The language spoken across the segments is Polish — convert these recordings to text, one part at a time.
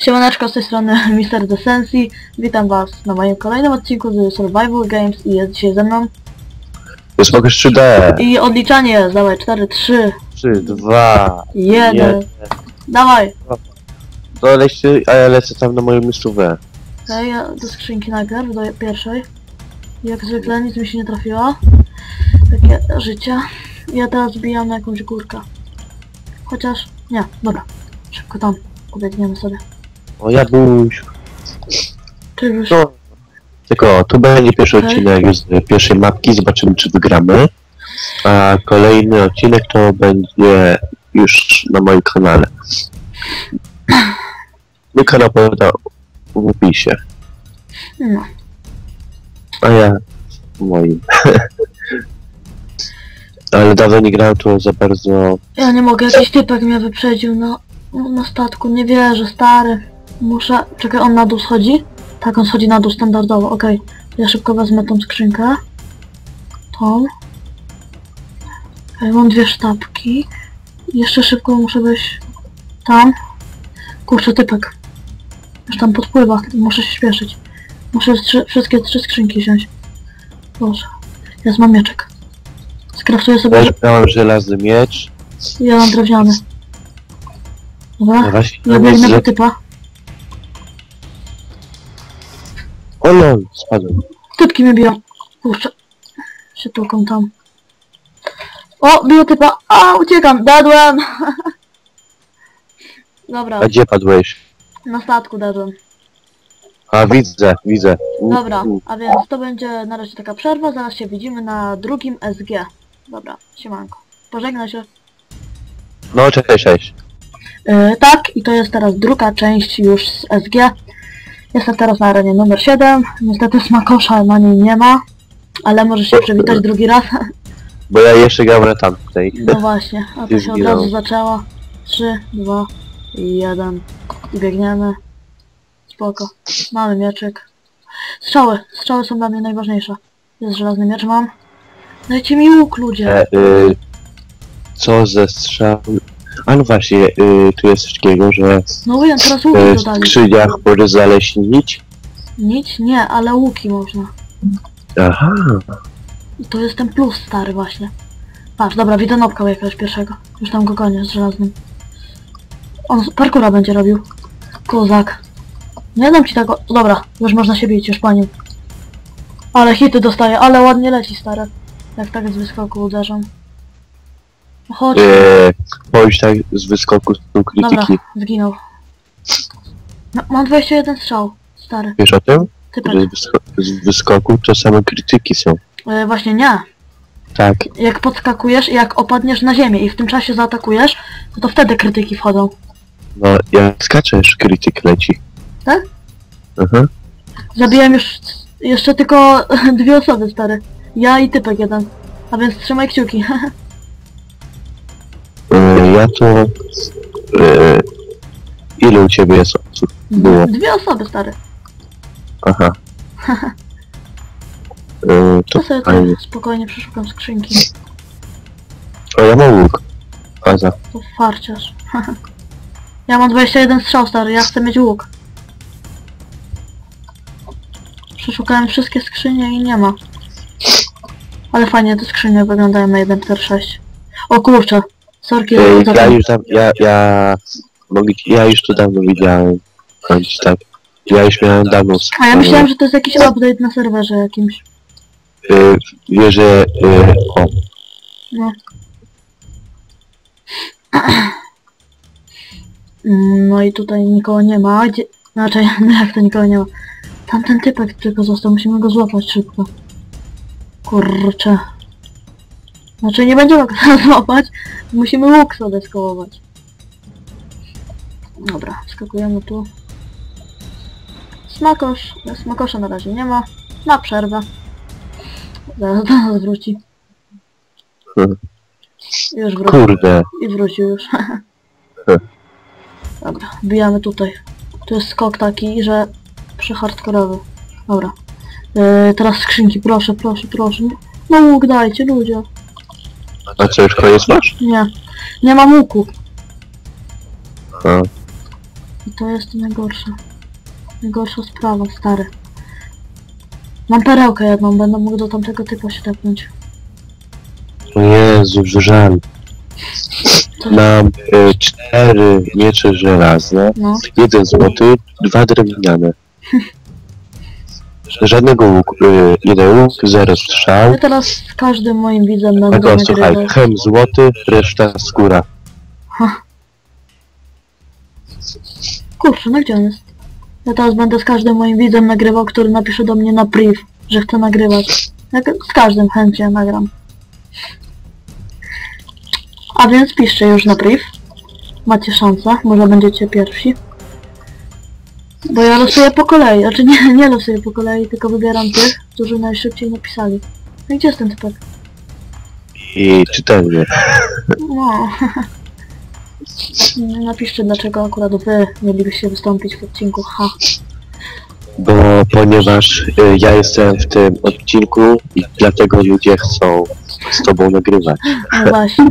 Siemaneczko, z tej strony Mr. Decency. Witam was na moim kolejnym odcinku z Survival Games i jest dzisiaj ze mną. Jest mogę 3D. I odliczanie, dawaj, 4, 3, 3, 2. 1. Jeden. Dawaj! No lecę, a ja lecę tam na moją miejscówę. Okej, ja do skrzynki najpierw, do pierwszej. Jak zwykle nic mi się nie trafiło. Takie życie. Ja teraz zbijam na jakąś górkę. Chociaż, nie, dobra. Szybko tam, pobiegniemy sobie. O Jabuś. No. Tylko tu będzie pierwszy odcinek już z pierwszej mapki, zobaczymy czy wygramy. A kolejny odcinek to będzie już na moim kanale. Mój kanał poda w opisie, no. a ja w moim. Ale dawno nie grałem tu za bardzo. Ja nie mogę, jakiś typek mnie wyprzedził na, na statku, nie wierzę, stary. Muszę, czekaj, on na dół schodzi? Tak, on schodzi na dół standardowo, okej. Ja szybko wezmę tą skrzynkę. Tą. Okej, mam dwie sztabki. Jeszcze szybko muszę wejść tam. Kurczę, typek. Już tam podpływa, muszę się śpieszyć. Muszę trzy, wszystkie trzy skrzynki wziąć. Boże. Ja mam mieczek. Skraftuję sobie... Ja miałem żelazny miecz. Ja mam drewniany. Dobra, właśnie, ja biegnę po typa. O lol, spadłem. Typki mnie biją. Kurczę. Się tłuką tam. O, biją typa. A, uciekam. Dadłem. Dobra, A gdzie padłeś? na statku dadłem. A widzę, widzę. U- Dobra, u. a więc to będzie na razie taka przerwa. Zaraz się widzimy na drugim SG. Dobra, siemanko. Pożegnaj się. No cześć, cześć. Yy, tak, i to jest teraz druga część już z SG. Jestem teraz na arenie numer 7. Niestety smakosza na niej nie ma. Ale może się przywitać drugi raz. Bo ja jeszcze grałem na tamtej. No właśnie, a to się od zginął. razu zaczęło. 3, 2, 1 i biegniemy. Spoko. Mamy mieczyk. Strzały. Strzały są dla mnie najważniejsze. Jest żelazny miecz mam. Dajcie mi łuk, ludzie. E, y, co ze strzał... A no właśnie, y, tu jest takiego, że No wiem, teraz łuki y, w dodali. skrzyniach możesz zaleśnić. Nic? Nie, ale łuki można. Aha. I to jest ten plus stary właśnie. Patrz, dobra, widzę nopka jakiegoś pierwszego. Już tam go gonię z żelaznym. On z- parkura będzie robił. Kozak. Nie dam ci tego... Dobra, już można się bić, już po nim. Ale hity dostaje, ale ładnie leci stary. Jak tak z wyskoku uderzam. Chodź. Y, Pójść tak z wyskoku są Dobra, krytyki. zginął. No, mam 21 strzał, stary. Wiesz o tym? Typek. Że z, wysko- z wyskoku to same krytyki są. E, właśnie nie. Tak. Jak podskakujesz i jak opadniesz na ziemię i w tym czasie zaatakujesz, no to wtedy krytyki wchodzą. No jak skaczesz, krytyk leci. Tak? Aha. Zabiłem już jeszcze tylko dwie osoby, stary. Ja i typek jeden. A więc trzymaj kciuki. To... Y, ile u ciebie jest osób? Było. Dwie osoby, stary. Aha. Y, to To sobie fajnie. tak spokojnie przeszukam skrzynki. O, ja mam łuk. Aza. To farciarz. ja mam 21 strzał, stary. Ja chcę mieć łuk. Przeszukałem wszystkie skrzynie i nie ma. Ale fajnie te skrzynie wyglądają na 1.4.6. O kurczę. Sorki, Ej, ja już tam, ja, ja, mogę, ja już to dawno widziałem. Choć tak, ja już miałem dawno A ja myślałem, że to jest jakiś update na serwerze jakimś. y, Wiesz, że, y, o, No. Mm, No i tutaj nikogo nie ma. Gdzie... Znaczy, no jak to nikogo nie ma? Tamten typek tylko został, musimy go złapać szybko. Kurczę. Znaczy nie będziemy go złapać, musimy łuk sobie skołować. Dobra, skakujemy tu. Smakosz, smakosza na razie nie ma. Ma przerwę. Zaraz do nas wróci. Hmm. Już wrócił. kurde, I wrócił już. Dobra, wbijamy tutaj. Tu jest skok taki, że przy hardkorowy. Dobra. Yy, teraz skrzynki, proszę, proszę, proszę. No łuk dajcie, ludzie. A co, już koniec masz? Nie. Nie mam łuku. A, I to jest najgorsze. Najgorsza sprawa, stary. Mam perełkę jedną, będę mógł do tamtego typa się tepnąć. O Jezu, żal. Co? Mam y, cztery miecze żelazne, No. jeden złoty, dwa drewniane. Żadnego łuku, y, jeden łuk, zero strzał. Ja teraz z każdym moim widzem będę Tego słuchaj, chem złoty, reszta skóra. Kurczę, no gdzie on jest? Ja teraz będę z każdym moim widzem nagrywał, który napisze do mnie na priv, że chce nagrywać. Z każdym chętnie nagram. A więc piszcie już na priv. Macie szansę, może będziecie pierwsi. Bo ja losuję po kolei, znaczy nie, nie losuję po kolei, tylko wybieram tych, którzy najszybciej napisali. No i gdzie jest ten typek? I czytelnie. No. Napiszcie dlaczego akurat wy mielibyście wystąpić w odcinku, ha. Bo ponieważ y, ja jestem w tym odcinku i dlatego ludzie chcą z tobą nagrywać. No właśnie.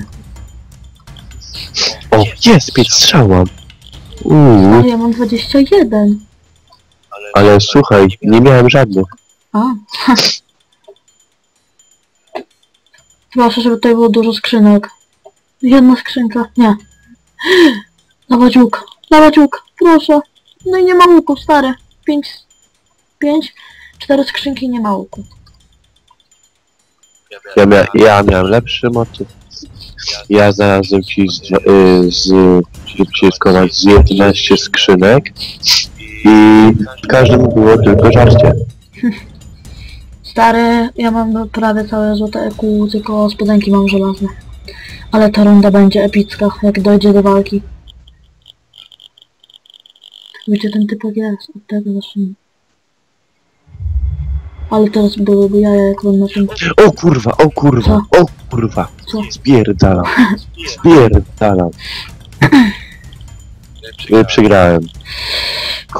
O, jest, pięć strzałam. Uuu, Ale ja mam 21. ale słuchaj, nie miałem żadnych. A. Proszę, żeby tutaj było dużo skrzynek. Jedna skrzynka. Nie. Dawać łuk. Dawać łuk. Proszę. No i nie ma łuku, stary. Pięć. Pięć. Cztery skrzynki nie ma łuku. Ja, mia ja miałem lepszy motyw. Ja znalazłem ci z, y, z, skończyć, z 11 skrzynek i w każdym było tylko żarcie. Stary, ja mam prawie całe złote EQ, tylko spodenki mam żelazne. Ale ta runda będzie epicka, jak dojdzie do walki. Gdzie ten typek jest? Od tego zacznijmy. Ale teraz byłyby jaja, jak on na tym... O kurwa, o kurwa, o kurwa, Co? spierdalam, spierdalam. Przegrałem.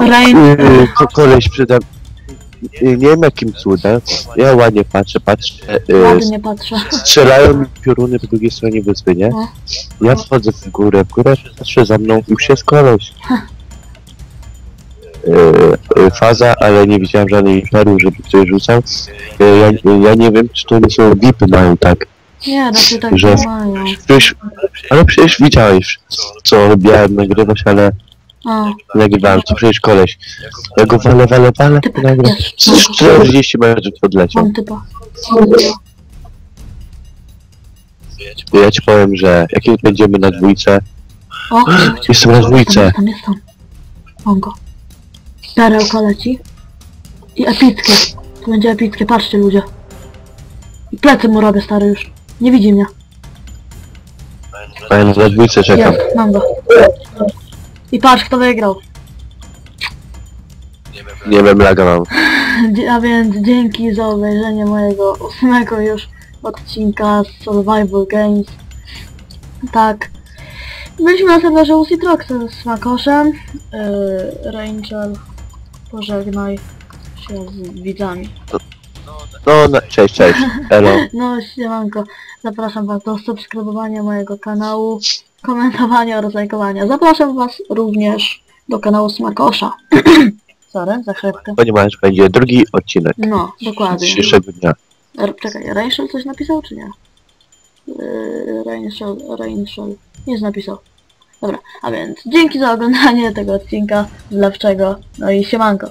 Rain... Y, ko koleś przyda... y, Nie wiem jakim cudem, ja ładnie patrzę, patrzę, Ładnie patrzę. strzelają mi pioruny po drugiej stronie wyspy, nie? No. Ja wchodzę w górę, w górę patrzę za mną, już jest koleś. E, e, faza, ale nie widziałem żadnej perł, żeby ktoś rzucał. E, ja, ja nie wiem, czy to nie są VIPy mają tak. Nie, raczej tak Że- nie mają. Przecież, ale przecież widziałeś, co robiłem nagrywać, ale A, nagrywałem, to przecież koleś. Ja go walę, walę, walę, Typek, nagle z 40 metrów odleciał. mam typa. Ja ci powiem, że jak będziemy na dwójce, O, jestem na dwójce. Tam, jest tam. Mam go. Perełka leci. I epickie. To będzie epickie, patrzcie ludzie. I plecy mu robię stary już. Nie widzi mnie. A ja na dwójce czekam. Jest, mam go. I patrz kto wygrał. Nie wiem, laga mam. A więc dzięki za obejrzenie mojego ósmego już odcinka z Survival Games. Tak. Byliśmy na serwerze Usitrox z Makoszem. Yy, Rangel, pożegnaj się z widzami. No, na, cześć, cześć. Elo. No siemanko, zapraszam was do subskrybowania mojego kanału, komentowania oraz lajkowania. Zapraszam was również do kanału Smakosza. Sorry, za chrypkę. Ponieważ będzie drugi odcinek No, dokładnie. dzisiejszego dnia. R- Czekaj, Rachel coś napisał czy nie? Yy, Rachel, Rachel, nic napisał. Dobra, a więc dzięki za oglądanie tego odcinka zlewczego, no i siemanko.